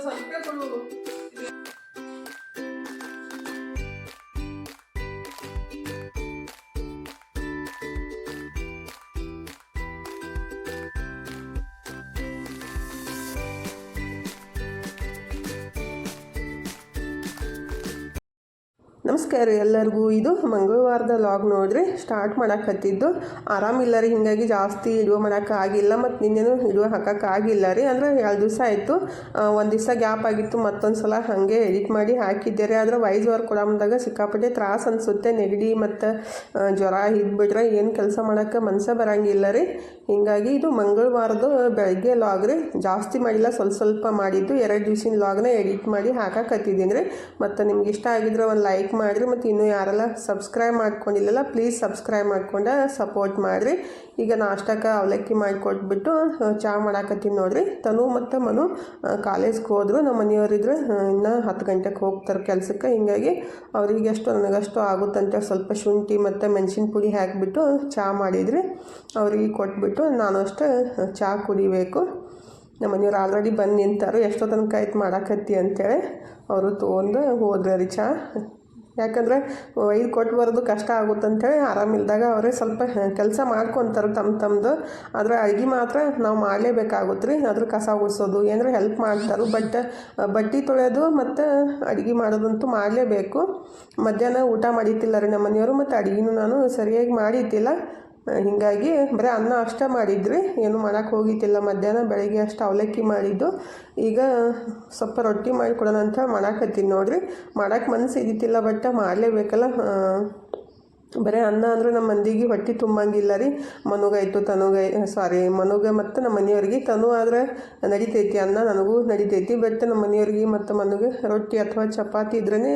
ಸ್ವಲ್ಪ ಕೊಡು ನಮಸ್ಕಾರ ಎಲ್ಲರಿಗೂ. ಇದು ಮಂಗಳವಾರದ ಲಾಗ್ ನೋಡ್ರಿ. ಸ್ಟಾರ್ಟ್ ಮಾಡಕತ್ತಿದ್ದು. ಆರಾಮಿಲ್ಲ ರೀ ಹಿಂಗಾಗಿ ಜಾಸ್ತಿ ಇಡುವ ಆಗಿಲ್ಲ, ಮತ್ತು ನಿನ್ನೆನೂ ಇಡುವ ಆಗಿಲ್ಲ ರೀ. ಅಂದರೆ ಎರಡು ದಿವಸ ಆಯಿತು. ಒಂದು ದಿವಸ ಗ್ಯಾಪ್ ಆಗಿತ್ತು, ಮತ್ತೊಂದು ಸಲ ಹಾಗೆ ಎಡಿಟ್ ಮಾಡಿ ಹಾಕಿದ್ದೆ ರೀ. ಆದರೆ ವಾಯ್ಸ್ ಓವರ್ ಕೊಡಂದಾಗ ಸಿಕ್ಕಾಪಟ್ಟೆ ತ್ರಾಸ ಅನಿಸುತ್ತೆ. ನೆಗಡಿ ಮತ್ತು ಜ್ವರ ಇದ್ಬಿಟ್ರೆ ಏನು ಕೆಲಸ ಮಾಡೋಕ್ಕೆ ಮನಸ್ಸೇ ಬರಂಗಿಲ್ಲ ರೀ. ಹೀಗಾಗಿ ಇದು ಮಂಗಳವಾರದ ಬೆಳಗ್ಗೆ ಲಾಗ್ ರೀ. ಜಾಸ್ತಿ ಮಾಡಿಲ್ಲ, ಸ್ವಲ್ಪ ಸ್ವಲ್ಪ ಮಾಡಿದ್ದು. ಎರಡು ದಿವ್ಸಿನ ಲಾಗ್ನ ಎಡಿಟ್ ಮಾಡಿ ಹಾಕಕತ್ತಿದ್ದೀನಿ ರೀ. ಮತ್ತು ನಿಮ್ಗೆ ಇಷ್ಟ ಆಗಿದ್ರೆ ಒಂದು ಲೈಕ್ ಮಾಡಿರಿ ಮತ್ತು ಇನ್ನೂ ಯಾರೆಲ್ಲ ಸಬ್ಸ್ಕ್ರೈಬ್ ಮಾಡ್ಕೊಂಡಿಲ್ಲಲ್ಲ ಪ್ಲೀಸ್ ಸಬ್ಸ್ಕ್ರೈಬ್ ಮಾಡ್ಕೊಂಡು ಸಪೋರ್ಟ್ ಮಾಡಿರಿ. ಈಗ ನಾಷ್ಟಕ್ಕೆ ಅವಲಕ್ಕಿ ಮಾಡಿಕೊಟ್ಬಿಟ್ಟು ಚಹಾ ಮಾಡಾಕತ್ತೀನಿ ನೋಡಿರಿ. ತನು ಮತ್ತು ಮನು ಕಾಲೇಜ್ಗೆ ಹೋದ್ರು. ನಮ್ಮ ಮನೆಯವರಿದ್ರೆ ಇನ್ನು ಹತ್ತು ಗಂಟೆಗೆ ಹೋಗ್ತಾರೆ ಕೆಲಸಕ್ಕೆ. ಹಿಂಗಾಗಿ ಅವ್ರಿಗೆ ಎಷ್ಟು, ನನಗಷ್ಟು ಆಗುತ್ತಂತ ಸ್ವಲ್ಪ ಶುಂಠಿ ಮತ್ತು ಮೆಣಸಿನ ಪುಡಿ ಹಾಕಿಬಿಟ್ಟು ಚಹಾ ಮಾಡಿದ್ರಿ. ಅವ್ರಿಗೆ ಕೊಟ್ಬಿಟ್ಟು ನಾನು ಅಷ್ಟೇ ಚಹಾ ಕುಡಿಬೇಕು. ನಮ್ಮ ಮನೆಯವ್ರು ಆಲ್ರೆಡಿ ಬಂದು ನಿಂತಾರು. ಎಷ್ಟೋ ತನಕ ಆಯ್ತು ಮಾಡಾಕತ್ತಿ ಅಂತೇಳಿ ಅವರು ತೊಗೊಂಡು ಹೋದ್ರಿ ಚಹಾ ಯಾಕಂದರೆ ಒಯ್ದು ಕೊಟ್ಟು ಬರೋದು ಕಷ್ಟ ಆಗುತ್ತೆ ಅಂತೇಳಿ ಆರಾಮಿಲ್ದಾಗ ಅವರೇ ಸ್ವಲ್ಪ ಕೆಲಸ ಮಾಡ್ಕೊತಾರೆ ತಮ್ಮ ತಮ್ಮದು ಆದರೆ ಅಡುಗೆ ಮಾತ್ರ ನಾವು ಮಾಡಲೇಬೇಕಾಗುತ್ತೆ ರೀ ಅದ್ರ ಕಸ ಉಳಿಸೋದು ಏನಾರ ಹೆಲ್ಪ್ ಮಾಡ್ತಾರೆ. ಬಟ್ ಬಟ್ಟೆ ತೊಳೆಯೋದು ಮತ್ತು ಅಡುಗೆ ಮಾಡೋದಂತೂ ಮಾಡಲೇಬೇಕು. ಮಧ್ಯಾಹ್ನ ಊಟ ಮಾಡಿತ್ತಿಲ್ಲ ರೀ ನಮ್ಮ ಮನೆಯವರು, ಮತ್ತು ಅಡುಗೆನೂ ನಾನು ಸರಿಯಾಗಿ ಮಾಡಿದ್ದಿಲ್ಲ ಹೀಗಾಗಿ ಬರೀ ಅನ್ನ ಅಷ್ಟೇ ಮಾಡಿದ್ವಿ. ಏನು ಮಾಡೋಕ್ಕೆ ಹೋಗಿದ್ದಿಲ್ಲ. ಮಧ್ಯಾಹ್ನ ಬೆಳಗ್ಗೆ ಅಷ್ಟು ಅವಲಕ್ಕಿ ಮಾಡಿದ್ದು. ಈಗ ಸ್ವಲ್ಪ ರೊಟ್ಟಿ ಮಾಡಿ ಕೊಡೋಣ ಅಂತ ಮಾಡಾಕತ್ತೀನಿ ನೋಡಿರಿ. ಮಾಡೋಕ್ಕೆ ಮನಸ್ಸು ಇದ್ದಿತ್ತಿಲ್ಲ ಬಟ್ ಮಾಡಲೇಬೇಕಲ್ಲ. ಬರೀ ಅನ್ನ ಅಂದ್ರೆ ನಮ್ಮ ಮಂದಿಗೆ ಹೊಟ್ಟೆ ತುಂಬಂಗಿಲ್ಲ ರೀ. ಮನುಗಾಯ್ತು ತನುಗೈ ಸಾರಿ ಮನುಗ ಮತ್ತು ನಮ್ಮ ಮನೆಯವ್ರಿಗೆ. ತನು ಆದ್ರೆ ನಡಿತೈತಿ ಅನ್ನ, ನನಗೂ ನಡಿತೈತಿ. ಬಟ್ ನಮ್ಮ ಮನೆಯವ್ರಿಗೆ ಮತ್ತು ಮನುಗೆ ರೊಟ್ಟಿ ಅಥವಾ ಚಪಾತಿ ಇದ್ರೇ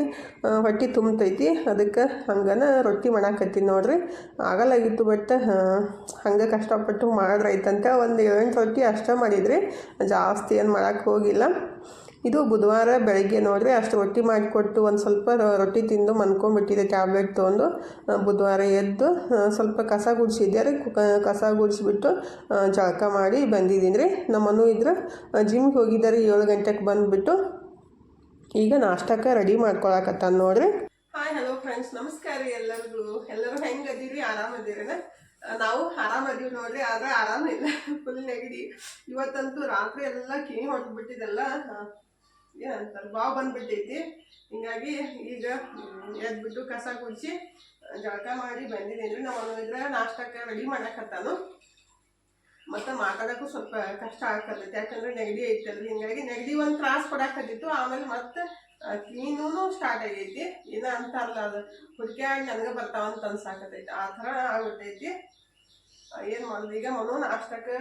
ಹೊಟ್ಟೆ ತುಂಬತೈತಿ. ಅದಕ್ಕೆ ಹಂಗನ ರೊಟ್ಟಿ ಮಾಡಾಕತ್ತೀನಿ ನೋಡ್ರಿ. ಆಗಲ್ಲಾಗಿತ್ತು ಬಟ್ ಹಂಗೆ ಕಷ್ಟಪಟ್ಟು ಮಾಡ್ರೈತಂತ ಒಂದು ಏಳೆಂಟು ರೊಟ್ಟಿ ಅಷ್ಟೇ ಮಾಡಿದ್ರಿ. ಜಾಸ್ತಿ ಏನು ಮಾಡೋಕ್ಕೆ ಹೋಗಿಲ್ಲ. ಇದು ಬುಧವಾರ ಬೆಳಗ್ಗೆ ನೋಡಿರಿ ಅಷ್ಟು ರೊಟ್ಟಿ ಮಾಡಿಕೊಟ್ಟು ಒಂದು ಸ್ವಲ್ಪ ರೊಟ್ಟಿ ತಿಂದು ಮನ್ಕೊಂಬಿಟ್ಟಿದೆ ಟ್ಯಾಬ್ಲೆಟ್ ತೊಗೊಂಡು. ಬುಧವಾರ ಎದ್ದು ಸ್ವಲ್ಪ ಕಸ ಗುಡಿಸಿದ್ದೆ. ರೀ ಕಸ ಗುಡಿಸ್ಬಿಟ್ಟು ಜಳಕ ಮಾಡಿ ಬಂದಿದ್ದೀನಿ ರೀ. ನಮ್ಮನು ಇದ್ರೆ ಜಿಮ್ಗೆ ಹೋಗಿದ್ದಾರೆ. ಏಳು ಗಂಟೆಗೆ ಬಂದುಬಿಟ್ಟು ಈಗ ನಾಷ್ಟಕ್ಕೆ ರೆಡಿ ಮಾಡ್ಕೊಳಕತ್ತ ನೋಡ್ರಿ. ಹಾಯ್ ಹಲೋ ಫ್ರೆಂಡ್ಸ್ ನಮಸ್ಕಾರ ಎಲ್ಲರಿಗೂ. ಎಲ್ಲರೂ ಹೆಂಗೆ ಅದೀರಿ? ನಾವು ಆರಾಮದೀವಿ ನೋಡ್ರಿ, ಆದ್ರೆ ಆರಾಮಿಲ್ಲ ಫುಲ್ ನೆಗಡಿ. ಇವತ್ತಂತೂ ರಾತ್ರಿ ಎಲ್ಲ ಕಿವಿ ಹೊಡೆದ್ಬಿಟ್ಟಿದೆಲ್ಲ ಏನಂತಾರೆ ಬಾವು ಬಂದ್ಬಿಟ್ಟೈತಿ. ಹಿಂಗಾಗಿ ಈಗ ಎದ್ಬಿಟ್ಟು ಕಸ ಗುಡಿಸಿ, ಜಳಕ ಮಾಡಿ ಬಂದಿದ್ದೀನಿ ನಾವು ಇದ್ರೆ ನಾಷ್ಟಕ್ಕೆ ರೆಡಿ ಮಾಡಕತ್ತಾನು. ಮತ್ತು ಮಾತಾಡೋಕ್ಕೂ ಸ್ವಲ್ಪ ಕಷ್ಟ ಆಗ್ತದೆ. ಯಾಕಂದ್ರೆ ನೆಗಡಿ ಐತಲ್ರಿ. ಹಿಂಗಾಗಿ ನೆಗಡಿ ಒಂದು ತ್ರಾಸ ಕೊಡಾಕತ್ತಿತ್ತು. ಆಮೇಲೆ ಮತ್ತೆ ಕ್ಲೀನೂ ಸ್ಟಾರ್ಟ್ ಆಗೈತಿ. ಏನ ಅಂತಾರಲ್ಲ ಅದು ಹುಡ್ಕ್ಯಾಡಿ ನನಗೆ ಬರ್ತಾವಂತ ಅನ್ಸಾಕತೈತಿ ಆ ಥರ ಆಗ್ಬಿಟ್ಟೈತಿ. ಏನು ಮಾಡೋದು? ಈಗ ಮನು ನಾಷ್ಟಕ್ಕೆ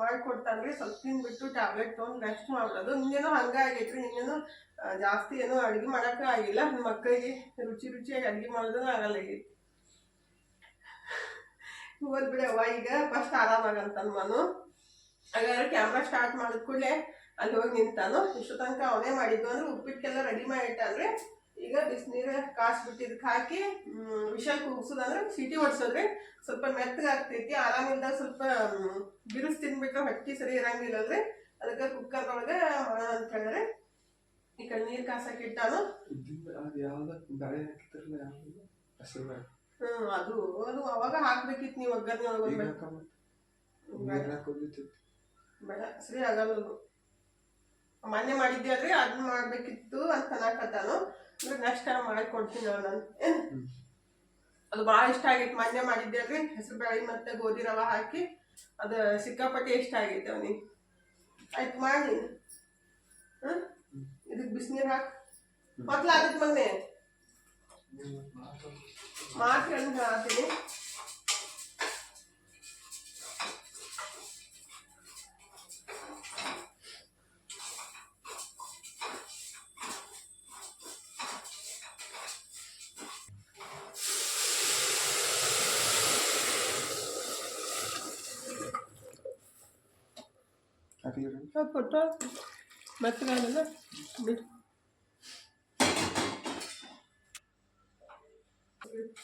ಮಾಡಿಕೊಡ್ತಾನ್ರಿ ಸ್ವಲ್ಪ ತಿನ್ಬಿಟ್ಟು ಟ್ಯಾಬ್ಲೆಟ್ ತೊಗೊಂಡು ರೆಸ್ಟ್ ಮಾಡ್ಬಿಡೋದು. ನಿನ್ನೇನೋ ಹಂಗೆ ಆಗೈತ್ರಿ. ಜಾಸ್ತಿ ಏನೋ ಅಡುಗೆ ಮಾಡೋಕೆ ಆಗಿಲ್ಲ. ಮಕ್ಕಳಿಗೆ ರುಚಿ ರುಚಿಯಾಗಿ ಅಡುಗೆ ಮಾಡೋದನ್ನ ಆಗಲ್ಲ ಈಗ ಹೋದ್ ಬಿಡವ್ವ ಈಗ ಫಸ್ಟ್ ಆರಾಮಾಗಂತಾನ ಮನು. ಹಾಗಾದ್ರೆ ಕ್ಯಾಮ್ರಾ ಸ್ಟಾರ್ಟ್ ಮಾಡಿದ ಕೂಡಲೇ ಅಲ್ಲಿ ಹೋಗಿ ನಿಂತಾನು. ಇಷ್ಟು ತನಕ ಅವನೇ ಮಾಡಿದ್ದು ಅಂದ್ರೆ ಉಪ್ಪಿಟ್ಟೆಲ್ಲ ರೆಡಿ ಮಾಡಿಟ್ಟಾನ್ರಿ ಈಗ ಕಾಸ್ ಕಾಸ್ಬಿಟ್ಟಿದ್ದಕ್ಕೆ ಹಾಕಿ ವಿಷಲ್ ಕುಗ್ಸೋದಂದ್ರೆ ಸಿಟಿ ಹೊಡ್ಸೋದ್ರಿ ಸ್ವಲ್ಪ ಮೆತ್ತಗಾಗ್ತೈತಿ ಆರಾಮಿಂದ ಸ್ವಲ್ಪ ಬಿರುಸ್ ತಿನ್ಬೇಕು ಹೊಟ್ಟಿ ಸರಿ ಇರಂಗಿಲ್ಲಲ್ರಿ. ಅದಕ್ಕೆ ಕುಕ್ಕರ್ ಒಳಗೆ ಅಂತ ಹೇಳಿದ್ರೆ ಈ ಕಡೆ ನೀರು ಕಾಸಕ್ಕೆ ಇಟ್ಟಾನು. ಹ್ಮ್ ಅದು ಅದು ಅವಾಗ ಹಾಕ್ಬೇಕಿತ್ತು ನೀವು ಒಗ್ಗರಣೆ ಬೇಡ. ಸರಿ ಆಗಲ್ಲ ಮೊನ್ನೆ ಮಾಡಿದ್ದೆ ರೀ ಅದನ್ನ ಮಾಡ್ಬೇಕಿತ್ತು ಅಂತ ಅನ್ನಕತ್ತಾನು. ನೆಕ್ಸ್ಟ್ ಟೈಮ್ ಮಾಡಿಕೊಡ್ತೀನಿ ನಾನು. ಅದು ಭಾಳ ಇಷ್ಟ ಆಗೈತೆ ಮೊನ್ನೆ ಮಾಡಿದ್ದೆ ಅಲ್ರಿ? ಹೆಸರು ಬೇಳೆ ಮತ್ತೆ ಗೋಧಿ ರವೆ ಹಾಕಿ. ಅದು ಸಿಕ್ಕಾಪಟ್ಟೆ ಇಷ್ಟ ಆಗೈತೆ ಅವನಿಗೆ. ಆಯ್ತು ಮಾಡಿ ಹಾಂ? ಇದಕ್ಕೆ ಬಿಸಿನೀರು ಹಾಕಿ. ಮೊದ್ಲು ಮಗನೆ. ಮಾತ್ರ ಹೇಳಿ ಹಾಕ್ತೀನಿ ಕೊಟ್ಟು ಮೆತ್ತಗಾಗಲ್ಲ ಬಿಡು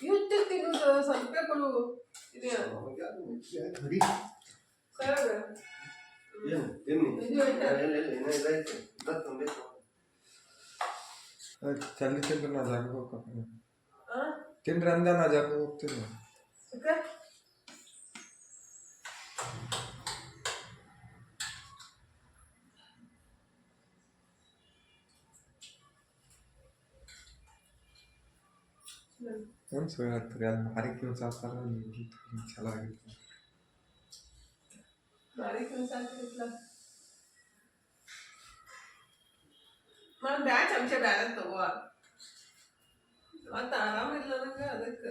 ಇಷ್ಟು ತಿನ್ನೋದು ಸ್ವಲ್ಪ ಕೊಡು ಇದೆ ಸರ್ ಏನು ತಿನ್ನಿ ಇಲ್ಲ ಇಲ್ಲ ಇನ್ನೂ ಇದೈತೆ ಇವತ್ತು ಉಂಡೆ ಜಲ್ದಿ ತಿಂದ್ರೆ ನಾ ಜಾಗಕ್ಕೆ ಹೋಗ್ತೀನಿ ತಿಂದ್ರೆ ಅಂದ ನಾ ಜಾಗಕ್ಕೆ ಹೋಗ್ತೀನಿ ಒಂದು ಸುಳ್ಳು ಹಾಕ್ತಾರೆ ಅದು ಕೆಲಸ ಆಗ್ತಾರೆ ಚಲೋ ಆಗಿತ್ತು ಮತ್ತೆ ಬ್ಯಾಡ ಚಮಚ ತಗೋ ಮತ್ತೆ ಆರಾಮಿಲ್ಲ ನಂಗೆ ಅದಕ್ಕೆ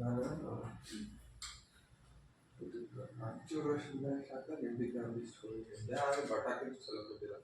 ನಾನು ಹಚ್ಚೂರು ವರ್ಷದಿಂದ ಸಾಕ ನಿಂಬಿಕೆ ಒಂದಿಷ್ಟು ಹೋಗಿದ್ದೆ ಆದರೆ ಬಟಾಕಿ ಚಲೋ ಗೊತ್ತಿಲ್ಲ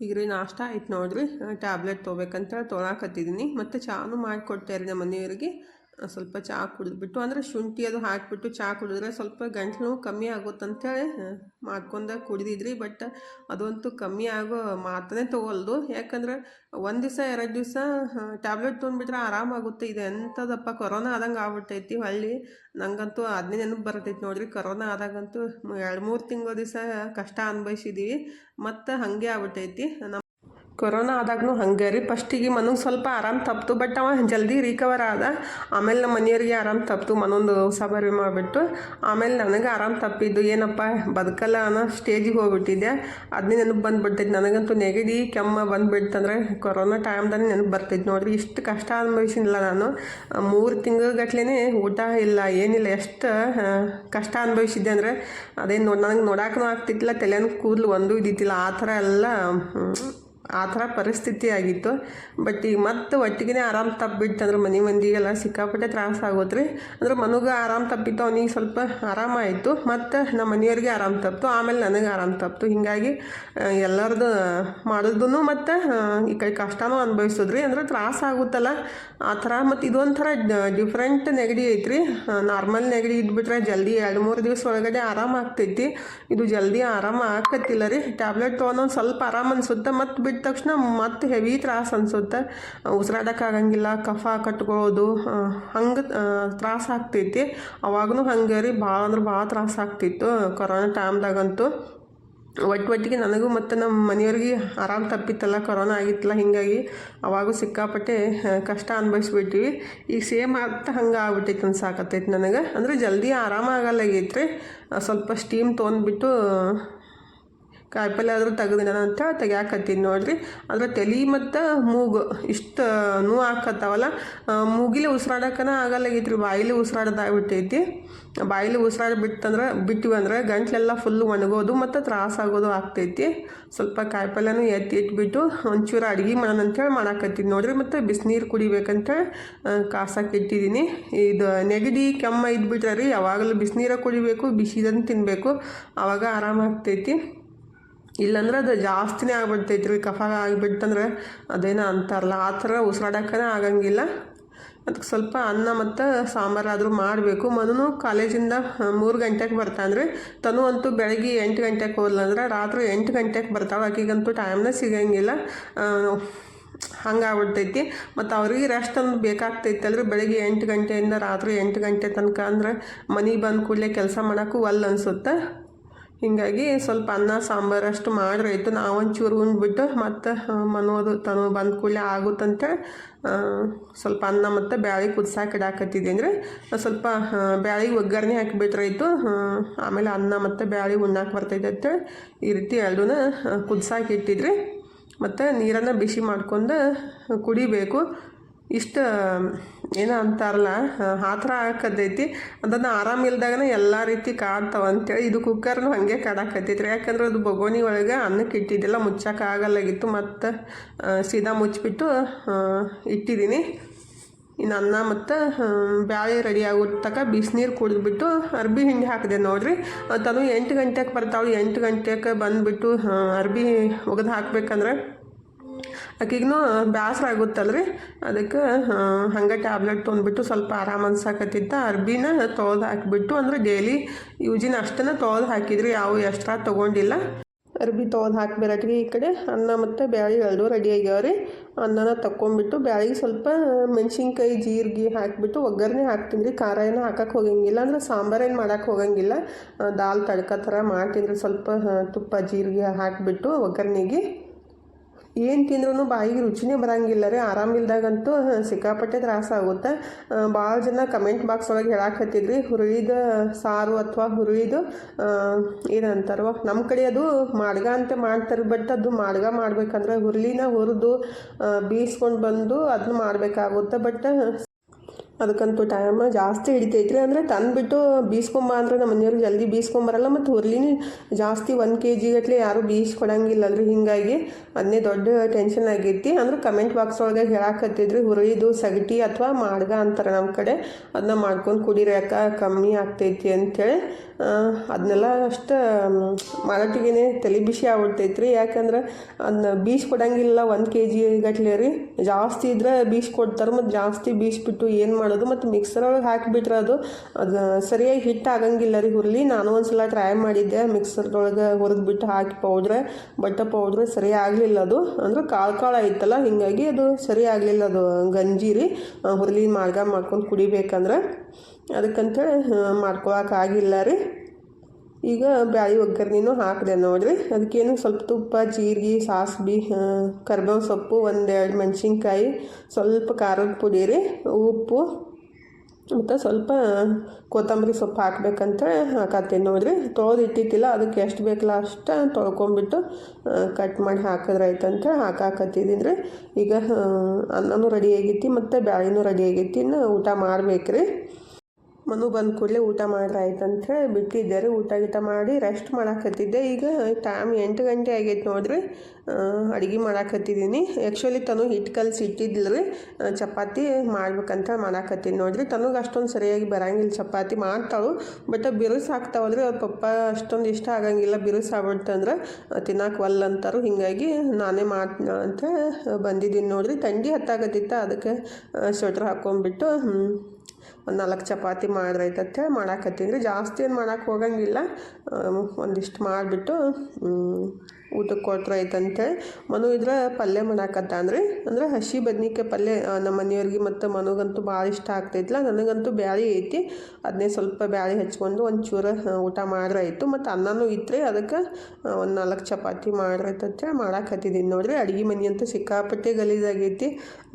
ಈಗ ರೀ ನಾಷ್ಟ ಆಯ್ತು ನೋಡ್ರಿ ಟ್ಯಾಬ್ಲೆಟ್ ತೊಗೋಬೇಕಂತ ತೊಗೊಳಕತ್ತಿದ್ದೀನಿ ಮತ್ತು ಚಾನು ಮಾಡಿಕೊಡ್ತಾರೆ ನಮ್ಮ ಮನೆಯವರಿಗೆ. ಸ್ವಲ್ಪ ಚಹಾ ಕುಡಿದ್ಬಿಟ್ಟು, ಅಂದರೆ ಶುಂಠಿ ಅದು ಹಾಕಿಬಿಟ್ಟು ಚಹಾ ಕುಡಿದ್ರೆ ಸ್ವಲ್ಪ ಗಂಟ್ಲು ಕಮ್ಮಿ ಆಗುತ್ತಂತೇಳಿ ಮಾಡ್ಕೊಂಡ ಕುಡಿದಿದ್ರಿ. ಬಟ್ ಅದಂತೂ ಕಮ್ಮಿ ಆಗೋ ಮಾತನೇ ತೊಗೊಲ್ದು ಯಾಕಂದ್ರೆ ಒಂದು ದಿವಸ, ಎರಡು ದಿವಸ ಟ್ಯಾಬ್ಲೆಟ್ ತೊಗೊಂಡ್ಬಿಟ್ರೆ ಆರಾಮಾಗುತ್ತೆ ಇದು ಎಂಥದಪ್ಪ ಕೊರೋನಾ ಆದಂಗೆ ಆಗ್ಬಿಟ್ಟೈತಿ ಹಳ್ಳಿ. ನಂಗಂತೂ ಅದನ್ನೇ ನೆನಪು ಬರ್ತೈತಿ ನೋಡ್ರಿ. ಕೊರೋನಾ ಆದಾಗಂತೂ ಎರಡು ಮೂರು ತಿಂಗಳ ದಿವಸ ಕಷ್ಟ ಅನುಭವಿಸಿದ್ದೀವಿ ಮತ್ತು ಹಾಗೆ ಆಗ್ಬಿಟ್ಟೈತಿ. ನಮ್ಮ ಕೊರೋನಾ ಆದಾಗೂ ಹಂಗೆ ರೀ. ಫಸ್ಟಿಗೆ ಮನಗೆ ಸ್ವಲ್ಪ ಆರಾಮ್ ತಪ್ಪಿತು ಬಟ್ ಅವ ಜಲ್ದಿ ರಿಕವರ್ ಆದ. ಆಮೇಲೆ ನಮ್ಮ ಮನೆಯವ್ರಿಗೆ ಆರಾಮ್ ತಪ್ಪಿತು ಮನೊಂದು ಉಸಾಬರಿ ಮಾಡಿಬಿಟ್ಟು. ಆಮೇಲೆ ನನಗೆ ಆರಾಮ್ ತಪ್ಪಿದ್ದು ಏನಪ್ಪ, ಬದುಕಲ್ಲ ಅನ್ನೋ ಸ್ಟೇಜಿಗೆ ಹೋಗ್ಬಿಟ್ಟಿದ್ದೆ. ಅದನ್ನೇ ನೆನಪು ಬಂದುಬಿಡ್ತೈತೆ. ನನಗಂತೂ ನೆಗಡಿ ಕೆಮ್ಮ ಬಂದುಬಿಡ್ತಂದ್ರೆ ಕೊರೋನಾ ಟೈಮ್ದಲ್ಲಿ ನೆನಪು ಬರ್ತೈತೆ ನೋಡಿರಿ. ಇಷ್ಟು ಕಷ್ಟ ಅನುಭವಿಸಿಲ್ಲ ನಾನು. ಮೂರು ತಿಂಗಳ ಗಟ್ಲೆ ಊಟ ಇಲ್ಲ, ಏನಿಲ್ಲ, ಎಷ್ಟು ಕಷ್ಟ ಅನುಭವಿಸಿದ್ದೆ ಅಂದರೆ ಅದೇನು ನೋಡಿ, ನನಗೆ ನೋಡಕ್ಕೂ ಆಗ್ತಿತ್ತಿಲ್ಲ, ತಲೆನೂ ಕೂದಲು ಒಂದು ಇದ್ದಿತ್ತಿಲ್ಲ ಆ ಥರ ಎಲ್ಲ ಆ ಥರ ಪರಿಸ್ಥಿತಿ ಆಗಿತ್ತು. ಬಟ್ ಈಗ ಮತ್ತೆ ಒಟ್ಟಿಗೆ ಆರಾಮ್ ಅಂದ್ರೆ ಮನೆ ಮಂದಿಗೆಲ್ಲ ಸಿಕ್ಕಾಪಟ್ಟೆ ತ್ರಾಸ ಆಗೋದ್ರಿ ಅಂದ್ರೆ ಮನಗೆ ಆರಾಮ್ ತಪ್ಪಿತ್ತು, ಅವನಿಗೆ ಸ್ವಲ್ಪ ಆರಾಮಾಯಿತು ಮತ್ತು ನಮ್ಮ ಮನೆಯವ್ರಿಗೆ ಆರಾಮ್ ತಪ್ಪಿತು. ಆಮೇಲೆ ನನಗೆ ಆರಾಮ್ ತಪ್ಪಿತು. ಹೀಗಾಗಿ ಎಲ್ಲರದು ಮಾಡೋದನ್ನು ಮತ್ತು ಈ ಕೈ ಕಷ್ಟನೂ ಅನುಭವಿಸೋದ್ರಿ. ಅಂದ್ರೆ ತ್ರಾಸ ಆಗುತ್ತಲ್ಲ. ಆ ಥರ ಮತ್ತು ಇದೊಂಥರ ಡಿಫ್ರೆಂಟ್ ನೆಗಡಿ ಐತ್ರಿ. ನಾರ್ಮಲ್ ನೆಗಡಿ ಇದ್ಬಿಟ್ರೆ ಜಲ್ದಿ ಎರಡು, ಮೂರು ದಿವಸ ಒಳಗಡೆ ಆರಾಮ ಆಗ್ತೈತಿ ಇದು ಜಲ್ದಿ ಆರಾಮ ಆಗತ್ತಿಲ್ಲ ರೀ. ಟ್ಯಾಬ್ಲೆಟ್ ತೊಗೊಂಡು ಸ್ವಲ್ಪ ಆರಾಮ ಅನ್ಸುತ್ತೆ. ಮತ್ತು ಬಿಟ್ಟ ತಕ್ಷಣ ಮತ್ತೆ ಹೆವಿ ತ್ರಾಸ ಅನ್ಸುತ್ತೆ. ಉಸಿರಾಡೋಕ್ಕಾಗಂಗಿಲ್ಲ, ಕಫ ಕಟ್ಕೊಳ್ಳೋದು ಹಂಗೆ ತ್ರಾಸ ಆಗ್ತೈತಿ. ಅವಾಗೂ ಹಂಗೆ ರೀ ಭಾಳ ಅಂದ್ರೆ ಭಾಳ ತ್ರಾಸ ಆಗ್ತಿತ್ತು ಕೊರೋನಾ ಟೈಮ್ದಾಗಂತೂ ಒಟ್ಟು ಒಟ್ಟಿಗೆ ನನಗೂ ಮತ್ತು ನಮ್ಮ ಮನೆಯವ್ರಿಗೆ ಆರಾಮ್ ತಪ್ಪಿತ್ತಲ್ಲ, ಕೊರೋನಾ ಆಗಿತ್ತಲ್ಲ, ಹೀಗಾಗಿ ಅವಾಗೂ ಸಿಕ್ಕಾಪಟ್ಟೆ ಕಷ್ಟ ಅನುಭವಿಸ್ಬಿಟ್ಟಿವಿ ಈಗ ಸೇಮ್ ಆಗ್ತಾ ಹಂಗೆ ಆಗ್ಬಿಟ್ಟೈತೆ ಅನ್ಸಾಕತ್ತೈತೆ ನನಗೆ. ಅಂದರೆ ಜಲ್ದಿ ಆರಾಮ ಆಗಲ್ಲಾಗೈತೆ ರೀ ಸ್ವಲ್ಪ ಸ್ಟೀಮ್ ತೊಗೊಂಡ್ಬಿಟ್ಟು ಕಾಯಿಪಲ್ಲೆ ಆದರೂ ತೆಗೆದಿನ ಅಂತ ತೆಗ್ಯಾಕತ್ತೀನಿ ನೋಡ್ರಿ. ಅದ್ರ ತಲೆ ಮತ್ತು ಮೂಗು ಇಷ್ಟು ನೋವು ಹಾಕತ್ತಾವಲ್ಲ ಮೂಗಿಲೆ ಉಸಿರಾಡಕ್ಕನ ಆಗಲ್ಲಾಗೈತ್ರಿ ಬಾಯಿಲಿ ಉಸಿರಾಡೋದಾಗ್ಬಿಟ್ಟೈತಿ. ಬಾಯಿಲಿ ಉಸಿರಾಡಿ ಬಿಟ್ಟಂದ್ರೆ ಬಿಟ್ಟಿವಿ ಅಂದ್ರೆ ಗಂಟ್ಲೆಲ್ಲ ಫುಲ್ಲು ಒಣಗೋದು ಮತ್ತು ತ್ರಾಸ ಆಗೋದು ಆಗ್ತೈತಿ. ಸ್ವಲ್ಪ ಕಾಯಿಪಲ್ಲೆನೂ ಎತ್ತಿ ಇಟ್ಬಿಟ್ಟು ಒಂಚೂರು ಅಡುಗೆ ಮಾಡೋಣ ಅಂತೇಳಿ ಮಾಡಾಕತ್ತೀನಿ ನೋಡ್ರಿ. ಮತ್ತು ಬಿಸಿನೀರು ಕುಡಿಬೇಕಂತೇಳಿ ಕಾಸಕ್ಕೆ ಇಟ್ಟಿದ್ದೀನಿ. ಇದು ನೆಗಡಿ ಕೆಮ್ಮ ಇದ್ಬಿಟ್ರೆ ರೀ, ಯಾವಾಗಲೂ ಬಿಸಿನೀರ ಕುಡಿಬೇಕು ಬಿಸಿದನ್ನು ತಿನ್ನಬೇಕು ಆವಾಗ ಆರಾಮಾಗ್ತೈತಿ. ಇಲ್ಲಾಂದ್ರೆ ಅದು ಜಾಸ್ತಿನೇ ಆಗ್ಬಿಡ್ತೈತೆ ರೀ ಕಫ ಆಗಿಬಿಡ್ತಂದ್ರೆ ಅದೇನೋ ಅಂತಾರಲ್ಲ, ಆ ಥರ ಉಸಿರಾಡೋಕ್ಕೇ ಆಗಂಗಿಲ್ಲ. ಅದಕ್ಕೆ ಸ್ವಲ್ಪ ಅನ್ನ ಮತ್ತು ಸಾಂಬಾರಾದರೂ ಮಾಡಬೇಕು. ಮನೂ ಕಾಲೇಜಿಂದ ಮೂರು ಗಂಟೆಗೆ ಬರ್ತಾನೆ ರೀ ತನು ಅಂತೂ ಬೆಳಗ್ಗೆ ಎಂಟು ಗಂಟೆಗೆ ಹೋದ್ಲಂದ್ರೆ ರಾತ್ರಿ ಎಂಟು ಗಂಟೆಗೆ ಬರ್ತಾವೆ ಆಕಿಗಂತೂ ಟೈಮ್ನೇ ಸಿಗಂಗಿಲ್ಲ. ಹಂಗಾಗ್ಬಿಡ್ತೈತಿ ಮತ್ತು ಅವ್ರಿಗೆ ರೆಸ್ಟ್ ಅಂದ್ರೆ ಬೇಕಾಗ್ತೈತೆ ಅಲ್ರಿ ಬೆಳಗ್ಗೆ ಎಂಟು ಗಂಟೆಯಿಂದ ರಾತ್ರಿ ಎಂಟು ಗಂಟೆ ತನಕ ಅಂದ್ರೆ ಮನೆಗೆ ಬಂದ ಕೂಡಲೇ ಕೆಲಸ ಮಾಡೋಕ್ಕೂ ಒಲ್ಲ ಅನ್ಸುತ್ತೆ. ಹೀಗಾಗಿ ಸ್ವಲ್ಪ ಅನ್ನ, ಸಾಂಬಾರು ಅಷ್ಟು ಮಾಡ್ರಾಯ್ತು ನಾವೊಂಚೂರು ಉಂಡ್ಬಿಟ್ಟು ಮತ್ತು ಮನೋದು ತನು ಬಂದ ಕೂಡಲೇ ಆಗುತ್ತಂತ. ಸ್ವಲ್ಪ ಅನ್ನ ಮತ್ತು ಬ್ಯಾಳಿ ಕುದ್ಸಾಕೆ ಇಡಾಕತ್ತಿದ್ದೆ ಅಂದರೆ ಸ್ವಲ್ಪ ಬ್ಯಾಳಿಗೆ ಒಗ್ಗರಣೆ ಹಾಕಿಬಿಟ್ರಾಯ್ತು ಆಮೇಲೆ ಅನ್ನ ಮತ್ತು ಬ್ಯಾಳಿ ಉಣ್ಣಾಕೆ ಬರ್ತೈತೆ ಅಂತೇಳಿ ಈ ರೀತಿ ಎರಡೂ ಕುದಿಸಾಕಿಟ್ಟಿದ್ರಿ ಮತ್ತು ನೀರನ್ನು ಬಿಸಿ ಮಾಡ್ಕೊಂಡು ಕುಡಿಬೇಕು. ಇಷ್ಟು, ಏನೋ ಅಂತಾರಲ್ಲ, ಆ ಥರ ಹಾಕದೈತಿ ಅದನ್ನು ಆರಾಮಿಲ್ದಾಗನ ಎಲ್ಲ ರೀತಿ ಕಾಡ್ತಾವೆ ಅಂತೇಳಿ ಇದು ಕುಕ್ಕರ್ನು ಹಾಗೆ ಕಾಡಾಕತ್ತೈತ್ರಿ. ಯಾಕಂದ್ರೆ ಅದು ಬೊಗೋನಿ ಒಳಗೆ ಅನ್ನಕ್ಕೆ ಇಟ್ಟಿದ್ದಿಲ್ಲ ಮುಚ್ಚಕ್ಕೆ ಆಗಲ್ಲಾಗಿತ್ತು ಮತ್ತು ಸೀದಾ ಮುಚ್ಚಿಬಿಟ್ಟು ಇಟ್ಟಿದ್ದೀನಿ ಇನ್ನು ಅನ್ನ ಮತ್ತು ಬ್ಯಾಳಿ ರೆಡಿ ಆಗೋ ತನಕ ಬಿಸಿನೀರು ಕುಡಿದ್ಬಿಟ್ಟು ಅರ್ಬಿ ಹಿಂಡಿ ಹಾಕಿದೆ ನೋಡಿರಿ. ತನು ಎಂಟು ಗಂಟೆಗೆ ಬರ್ತಾವೆ ಎಂಟು ಗಂಟೆಗೆ ಬಂದುಬಿಟ್ಟು ಅರ್ಬಿ ಒಗೆದು ಹಾಕ್ಬೇಕಂದ್ರೆ ಆಕಿಗೂ ಬೇಸರ ಆಗುತ್ತಲ್ರಿ? ಅದಕ್ಕೆ ಹಂಗೆ ಟ್ಯಾಬ್ಲೆಟ್ ತೊಗೊಂಡ್ಬಿಟ್ಟು ಸ್ವಲ್ಪ ಆರಾಮ ಅನ್ಸಾಕತ್ತಿದ್ದ ಅರ್ಬಿನ ತೊಳೆದು ಹಾಕಿಬಿಟ್ಟು ಅಂದ್ರೆ ಡೈಲಿ ಯೂಜಿನ ಅಷ್ಟನ್ನು ತೊಳೆದು ಹಾಕಿದ್ರಿ, ಯಾವ ಎಕ್ಸ್ಟ್ರಾ ತೊಗೊಂಡಿಲ್ಲ. ಅರ್ಬಿ ತೊಗೊಂಡು ಹಾಕ್ಬೇರಟ್ಗೆ ಈ ಕಡೆ. ಅನ್ನ ಮತ್ತು ಬ್ಯಾಳಿ ಎರಡೂ ರೆಡಿ ಆಗ್ಯಾವ್ರಿ. ಅನ್ನನ ತಕ್ಕೊಂಬಿಟ್ಟು ಬ್ಯಾಳಿಗೆ ಸ್ವಲ್ಪ ಮೆಣಸಿನ್ಕಾಯಿ, ಜೀರಿಗೆ ಹಾಕಿಬಿಟ್ಟು ಒಗ್ಗರಣೆ ಹಾಕ್ತೀನಿ ರೀ ಖಾರ ಏನು ಹಾಕಕ್ಕೆ ಹೋಗಂಗಿಲ್ಲ, ಅಂದ್ರೆ ಸಾಂಬಾರೇನು ಮಾಡೋಕ್ಕೆ ಹೋಗಂಗಿಲ್ಲ. ದಾಲ್ ತಡ್ಕ ಥರ ಮಾಡ್ತೀನಿ ಸ್ವಲ್ಪ ತುಪ್ಪ, ಜೀರಿಗೆ ಹಾಕಿಬಿಟ್ಟು ಒಗ್ಗರಣೆಗೆ. ಏನು ತಿಂದ್ರೂ ಬಾಯಿಗೆ ರುಚಿನೇ ಬರಂಗಿಲ್ಲ ರೀ ಆರಾಮಿಲ್ದಾಗಂತೂ ಸಿಕ್ಕಾಪಟ್ಟೆ ತ್ರಾಸ ಆಗುತ್ತೆ. ಭಾಳ ಜನ ಕಮೆಂಟ್ ಬಾಕ್ಸ್ ಒಳಗೆ ಹೇಳಾಕತ್ತಿದ್ರಿ ಹುರುಳಿದ ಸಾರು ಅಥವಾ ಹುರುಳಿದು ಏನಂತಾರವ ನಮ್ಮ ಕಡೆ ಅದು ಮಾಡ್ಗ ಅಂತ ಮಾಡ್ತಾರೆ, ಬಟ್ ಅದು ಮಾಡ್ಗ ಮಾಡ್ಬೇಕಂದ್ರೆ ಹುರುಳಿನ ಹುರಿದು ಬೀಸ್ಕೊಂಡು ಬಂದು ಅದನ್ನ ಮಾಡಬೇಕಾಗುತ್ತೆ. ಬಟ್ ಅದಕ್ಕಂತೂ ಟೈಮ್ ಜಾಸ್ತಿ ಹಿಡಿತೈತ್ರಿ. ಅಂದರೆ ತಂದುಬಿಟ್ಟು ಬೀಸ್ಕೊಂಬ ಅಂದ್ರೆ ನಮ್ಮ ಮನೆಯವ್ರು ಜಲ್ದಿ ಬೀಸ್ಕೊಂಬರಲ್ಲ, ಮತ್ತು ಹುರ್ಲಿನಿ ಜಾಸ್ತಿ ಒಂದು ಕೆ ಜಿ ಗಟ್ಟಲೆ ಯಾರೂ ಬೀಸ್ಕೊಡಂಗಿಲ್ಲ ಅಲ್ರಿ ಹಿಂಗಾಗಿ ಅದನ್ನೇ ದೊಡ್ಡ ಟೆನ್ಷನ್ ಆಗೈತಿ. ಅಂದ್ರೆ ಕಮೆಂಟ್ ಬಾಕ್ಸ್ ಒಳಗೆ ಹೇಳಾಕತ್ತಿದ್ರಿ ಹುರಿದು ಸಗಟಿ ಅಥವಾ ಮಾಡ್ಗ ಅಂತಾರೆ ನಮ್ಮ ಕಡೆ. ಅದನ್ನ ಮಾಡ್ಕೊಂಡು ಕುಡೀರಿ ಕಮ್ಮಿ ಆಗ್ತೈತಿ ಅಂಥೇಳಿ ಅದನ್ನೆಲ್ಲ ಅಷ್ಟು ಮಾರಾಟಿಗೆ ತಲೆ ಬಿಸಿ ಆಗ್ಬಿಡ್ತೈತ್ರಿ. ಯಾಕಂದ್ರೆ ಅದನ್ನ ಬೀಸ್ ಕೊಡಂಗಿಲ್ಲ ಒಂದು ಕೆ ಜಿ ಗಟ್ಲೆ ರೀ. ಜಾಸ್ತಿ ಇದ್ರೆ ಬೀಸ್ ಕೊಡ್ತಾರೆ ಮತ್ತು ಜಾಸ್ತಿ ಬೀಸ್ಬಿಟ್ಟು ಏನು ಮಾಡೋದು ಮತ್ತು ಮಿಕ್ಸರ್ ಒಳಗೆ ಹಾಕಿಬಿಟ್ರೆ ಅದು ಅದು ಸರಿಯಾಗಿ ಹಿಟ್ಟು ಆಗಂಗಿಲ್ಲ ರೀ ಹುರ್ಲಿ. ನಾನು ಒಂದು ಸಲ ಟ್ರೈ ಮಾಡಿದ್ದೆ ಮಿಕ್ಸರ್ದೊಳಗೆ ಹುರಿದ್ಬಿಟ್ಟು ಹಾಕಿ ಪೌಡ್ರೆ ಬಟ್ಟೆ ಪೌಡ್ರ್ ಸರಿ ಆಗಲಿಲ್ಲ ಅದು. ಅಂದ್ರೆ ಕಾಳು ಕಾಳು ಐತಲ್ಲ ಹೀಗಾಗಿ ಅದು ಸರಿ ಆಗಲಿಲ್ಲ ಅದು ಗಂಜಿ ರೀ. ಹುರ್ಲಿ ಮಾರ್ಗ ಮಾಡ್ಕೊಂಡು ಕುಡಿಬೇಕಂದ್ರೆ. ಅದಕ್ಕಂತೇಳಿ ಮಾಡ್ಕೊಳಕ್ಕಾಗಿಲ್ಲ ರೀ. ಈಗ ಬ್ಯಾಳಿ ಒಗ್ಗರ್ಣಿನೂ ಹಾಕಿದೆ ನೋಡಿರಿ. ಅದಕ್ಕೇನು ಸ್ವಲ್ಪ ತುಪ್ಪ, ಜೀರಿಗೆ, ಸಾಸ್ಬಿ ಕರ್ಬೇವು ಸೊಪ್ಪು, ಒಂದೆರಡು ಮೆಣಸಿನ್ಕಾಯಿ, ಸ್ವಲ್ಪ ಖಾರದ ಪುಡಿ ರೀ, ಉಪ್ಪು, ಮತ್ತು ಸ್ವಲ್ಪ ಕೊತ್ತಂಬರಿ ಸೊಪ್ಪು ಹಾಕ್ಬೇಕಂತ ಹಾಕತ್ತೀನಿ ನೋಡಿರಿ. ತೊಳೆದು ಇಟ್ಟಿತ್ತಿಲ್ಲ ಅದಕ್ಕೆ ಎಷ್ಟು ಬೇಕಲ್ಲ ಅಷ್ಟು ತೊಳ್ಕೊಂಬಿಟ್ಟು ಕಟ್ ಮಾಡಿ ಹಾಕಿದ್ರೆ ಆಯ್ತಂತ ಹಾಕಾಕತ್ತಿದ್ದೀನಿ ರೀ. ಈಗ ಅನ್ನನೂ ರೆಡಿ ಆಗೈತಿ ಮತ್ತು ಬ್ಯಾಳಿನೂ ರೆಡಿ ಆಗೈತಿ ಇನ್ನು ಊಟ ಮಾಡ್ಬೇಕು ರೀ ಮನು ಬಂದ ಕೂಡಲೇ ಊಟ ಮಾಡ್ರೆ ಆಯ್ತಂತ ಹೇಳಿ ಬಿಟ್ಟಿದ್ದೆ ರೀ ಊಟ ಗೀಟ ಮಾಡಿ ರೆಸ್ಟ್ ಮಾಡಾಕತ್ತಿದ್ದೆ. ಈಗ ಟೈಮ್ ಎಂಟು ಗಂಟೆ ಆಗೈತೆ ನೋಡ್ರಿ. ಅಡುಗೆ ಮಾಡಾಕತ್ತಿದ್ದೀನಿ. ಆ್ಯಕ್ಚುಲಿ ತನು ಹಿಟ್ಟು ಕಲಸಿ ಇಟ್ಟಿದ್ದಿಲ್ಲ ರೀ ಚಪಾತಿ ಮಾಡ್ಬೇಕಂತ ಮಾಡಾಕತ್ತೀನಿ ನೋಡ್ರಿ. ತನಗೆ ಅಷ್ಟೊಂದು ಸರಿಯಾಗಿ ಬರಂಗಿಲ್ಲ ಚಪಾತಿ ಮಾಡ್ತಾಳು. ಬಟ್ ಬಿರುಸು ಹಾಕ್ತಾವಲ್ರಿ. ಅವ್ರ ಪಪ್ಪ ಅಷ್ಟೊಂದು ಇಷ್ಟ ಆಗಂಗಿಲ್ಲ ಬಿರುಸು ಆಗ್ಬಿಡ್ತಂದ್ರೆ ತಿನ್ನಕ್ಕೆ ಒಲ್ಲ ಅಂತಾರು. ಹೀಗಾಗಿ ನಾನೇ ಮಾಡ್ ಅಂತ ಬಂದಿದ್ದೀನಿ ನೋಡ್ರಿ. ಥಂಡಿ ಹತ್ತಾಗತ್ತಿತ್ತ ಅದಕ್ಕೆ ಸ್ವೆಟ್ರ್ ಹ್ಮ್, ಒಂದು ನಾಲ್ಕು ಚಪಾತಿ ಮಾಡ್ರೈತಂತ ಹೇಳಿ ಮಾಡಾಕತ್ತೀನಿ. ರೀ ಜಾಸ್ತಿ ಏನು ಮಾಡೋಕೆ ಹೋಗಂಗಿಲ್ಲ. ಒಂದಿಷ್ಟು ಮಾಡಿಬಿಟ್ಟು ಊಟಕ್ಕೆ ಕೊಟ್ರೆ ಐತಂತೇಳಿ ಮನು ಇದ್ರೆ ಪಲ್ಯ ಮಾಡಾಕತ್ತ ಅಂದ್ರೆ ಅಂದ್ರೆ ಹಸಿ ಬದ್ನಿಕಾಯಿ ಪಲ್ಯ ನಮ್ಮ ಮನೆಯವ್ರಿಗೆ ಮತ್ತು ಮನುಗಂತೂ ಭಾಳ ಇಷ್ಟ ಆಗ್ತೈತಿಲ್ಲ ನನಗಂತೂ ಬ್ಯಾಳಿ ಐತಿ. ಅದನ್ನೇ ಸ್ವಲ್ಪ ಬ್ಯಾಳಿ ಹಚ್ಕೊಂಡು ಒಂಚೂರು ಊಟ ಮಾಡ್ರೆ ಆಯಿತು. ಮತ್ತು ಅನ್ನನೂ ಇತ್ತು ಅದಕ್ಕೆ ಒಂದು ನಾಲ್ಕು ಚಪಾತಿ ಮಾಡ್ರೈತಂತ. ಹೇಳಿ ಮಾಡಾಕತ್ತಿದ್ದೀನಿ ನೋಡ್ರಿ. ಅಡುಗೆ ಮನೆ ಅಂತೂ ಸಿಕ್ಕಾಪಟ್ಟೆ ಗಲೀಜಾಗೈತಿ.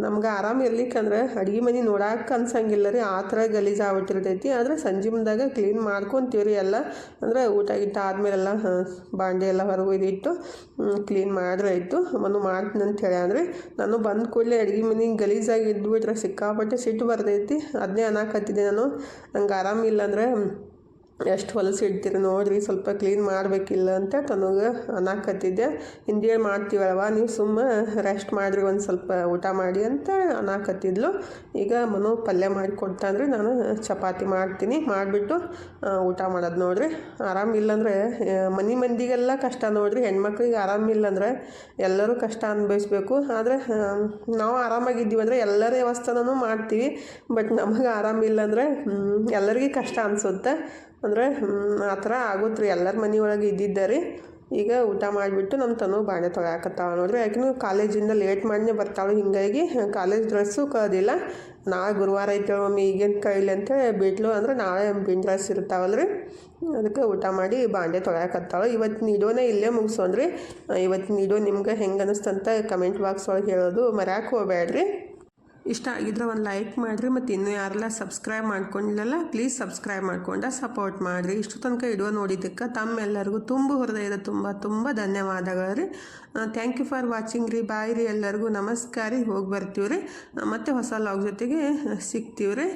ನಮ್ಗೆ ಆರಾಮ ಇರ್ಲಿಕ್ಕಂದ್ರೆ ಅಡುಗೆ ಮನೆ ನೋಡಕ್ಕೆ ಅನ್ಸಂಗಿಲ್ಲ ರೀ. ಆ ಥರ ಗಲೀಜಾಗ್ಬಿಟ್ಟಿರ್ತೈತಿ. ಆದರೆ ಸಂಜೆ ಮುಂದಾಗ ಕ್ಲೀನ್ ಮಾಡ್ಕೊತೀವಿ ರೀ ಎಲ್ಲ. ಅಂದರೆ ಊಟ ಗೀಟ ಆದಮೇಲೆಲ್ಲ ಬಾಂಡೆ ಎಲ್ಲ ಹೊರಗೆ ಕ್ಲೀನ್ ಮಾಡಿದ್ರೆ ಆಯಿತು. ಮನು ಮಾಡ್ತೀನಿ ಅಂತ ಹೇಳಿ. ಅಂದರೆ ನಾನು ಬಂದ ಕೂಡಲೇ ಅಡುಗೆ ಮನೆ ಗಲೀಜಾಗಿ ಇದ್ಬಿಟ್ರೆ ಸಿಕ್ಕಾಪಟ್ಟೆ ಸಿಟ್ಟು ಬರ್ತೈತಿ ಅದನ್ನೇ ಅನ್ನಕತ್ತಿದ್ದೆ ನಾನು. ನಂಗೆ ಆರಾಮಿಲ್ಲ ಅಂದರೆ ಎಷ್ಟು ಹೊಲಸು ಇಡ್ತೀರಿ ನೋಡ್ರಿ, ಸ್ವಲ್ಪ ಕ್ಲೀನ್ ಮಾಡಬೇಕಿಲ್ಲ ಅಂತ ತನಗೆ ಅನಾಕತ್ತಿದ್ದೆ. ಹಿಂದೇಳಿ ಮಾಡ್ತೀವಲ್ವ ನೀವು ಸುಮ್ಮ ರೆಸ್ಟ್ ಮಾಡಿರಿ, ಒಂದು ಸ್ವಲ್ಪ ಊಟ ಮಾಡಿ ಅಂತ ಅನಾಕತ್ತಿದ್ಲು. ಈಗ ಮನು ಪಲ್ಯ ಮಾಡಿ ಕೊಡ್ತಾನ್ರಿ ನಾನು ಚಪಾತಿ ಮಾಡ್ತೀನಿ. ಮಾಡಿಬಿಟ್ಟು ಊಟ ಮಾಡೋದು ನೋಡ್ರಿ. ಆರಾಮಿಲ್ಲ ಅಂದರೆ ಮನೆ ಮಂದಿಗೆಲ್ಲ ಕಷ್ಟ ನೋಡ್ರಿ. ಹೆಣ್ಮಕ್ಳಿಗೆ ಆರಾಮಿಲ್ಲ ಅಂದರೆ ಎಲ್ಲರೂ ಕಷ್ಟ ಅನುಭವಿಸ್ಬೇಕು. ಆದರೆ ನಾವು ಆರಾಮಾಗಿದ್ದೀವಿ ಅಂದರೆ ಎಲ್ಲರ ವ್ಯವಸ್ಥೆನೂ ಮಾಡ್ತೀವಿ. ಬಟ್ ನಮಗೆ ಆರಾಮಿಲ್ಲ ಅಂದರೆ ಎಲ್ಲರಿಗೂ ಕಷ್ಟ ಅನಿಸುತ್ತೆ. ಅಂದರೆ ಆ ಥರ ಆಗುತ್ತೆ ರೀ ಎಲ್ಲರ ಮನೆ ಒಳಗೆ ಇದ್ದಿದ್ದೆ ರೀ. ಈಗ ಊಟ ಮಾಡಿಬಿಟ್ಟು ನಮ್ಮ ತನು ಬಾಣೆ ತೊಗೊಳಕತ್ತಾವ ನೋಡ್ರಿ. ಯಾಕೆ ಕಾಲೇಜಿಂದ ಲೇಟ್ ಮಾಡಿನೇ ಬರ್ತಾಳೆ. ಹಿಂಗಾಗಿ ಕಾಲೇಜ್ ಡ್ರೆಸ್ಸು ಕದಿಲ್ಲ ನಾಳೆ ಗುರುವಾರ ಐತೆ ಮಮ್ಮಿ ಈಗೇನು ಕೈಲಿ ಅಂತ ಬಿಟ್ಲು. ಅಂದ್ರೆ ನಾಳೆ ಬಿನ್ ಡ್ರೆಸ್ ಇರ್ತಾವಲ್ಲ ರೀ ಅದಕ್ಕೆ ಊಟ ಮಾಡಿ ಬಾಂಡೆ ತೊಗೊಳಕತ್ತಾಳೆ ಇವತ್ತು ವಿಡಿಯೋನೇ ಇಲ್ಲೇ ಮುಗಿಸೋಣ್ರಿ ಇವತ್ತು ನೀಡೋ ನಿಮ್ಗೆ ಹೆಂಗೆ ಅನ್ನಿಸ್ತಂತ ಕಮೆಂಟ್ ಬಾಕ್ಸ್ ಒಳಗೆ ಹೇಳೋದು ಮರ್ಯಾಕೆ ಹೋಗ್ಬೇಡ್ರಿ. ಇಷ್ಟ ಆಗಿದ್ರೆ ಒಂದು ಲೈಕ್ ಮಾಡಿರಿ ಮತ್ತು ಇನ್ನೂ ಯಾರೆಲ್ಲ ಸಬ್ಸ್ಕ್ರೈಬ್ ಮಾಡ್ಕೊಂಡಿಲ್ಲಲ್ಲ ಪ್ಲೀಸ್ ಸಬ್ಸ್ಕ್ರೈಬ್ ಮಾಡಿಕೊಂಡ ಸಪೋರ್ಟ್ ಮಾಡಿರಿ. ಇಷ್ಟು ತನಕ ಇಡುವ ನೋಡಿದ್ದಕ್ಕೆ ತಮ್ಮೆಲ್ಲರಿಗೂ ತುಂಬ ಹೃದಯದ ತುಂಬ ತುಂಬ ಧನ್ಯವಾದಗಳು ರೀ ಥ್ಯಾಂಕ್ ಯು ಫಾರ್ ವಾಚಿಂಗ್ ರೀ. ಬಾಯ್ ರೀ ಎಲ್ಲರಿಗೂ. ನಮಸ್ಕಾರ ರೀ. ಹೋಗಿ ಬರ್ತೀವಿ ರೀ ಮತ್ತು ಹೊಸ ಲಾಗ್ ಜೊತೆಗೆ ಸಿಗ್ತೀವಿ ರೀ